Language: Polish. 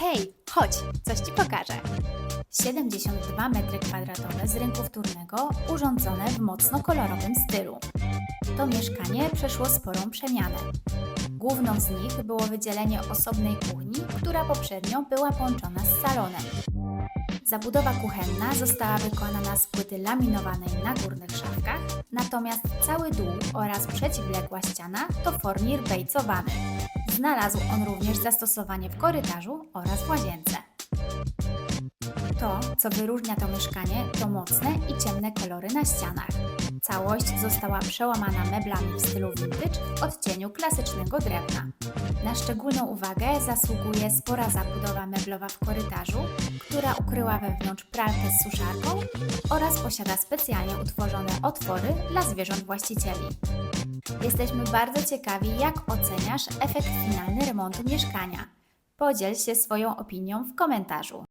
Hej, chodź, coś Ci pokażę. 72 metry kwadratowe z rynku wtórnego, urządzone w mocno kolorowym stylu. To mieszkanie przeszło sporą przemianę. Główną z nich było wydzielenie osobnej kuchni, która poprzednio była połączona z salonem. Zabudowa kuchenna została wykonana z płyty laminowanej na górnych szafkach, natomiast cały dół oraz przeciwległa ściana to fornir bejcowany. Znalazł on również zastosowanie w korytarzu oraz w łazience. To, co wyróżnia to mieszkanie, to mocne i ciemne kolory na ścianach. Całość została przełamana meblami w stylu vintage w odcieniu klasycznego drewna. Na szczególną uwagę zasługuje spora zabudowa meblowa w korytarzu, która ukryła wewnątrz pralkę z suszarką oraz posiada specjalnie utworzone otwory dla zwierząt właścicieli. Jesteśmy bardzo ciekawi, jak oceniasz efekt finalny remontu mieszkania. Podziel się swoją opinią w komentarzu.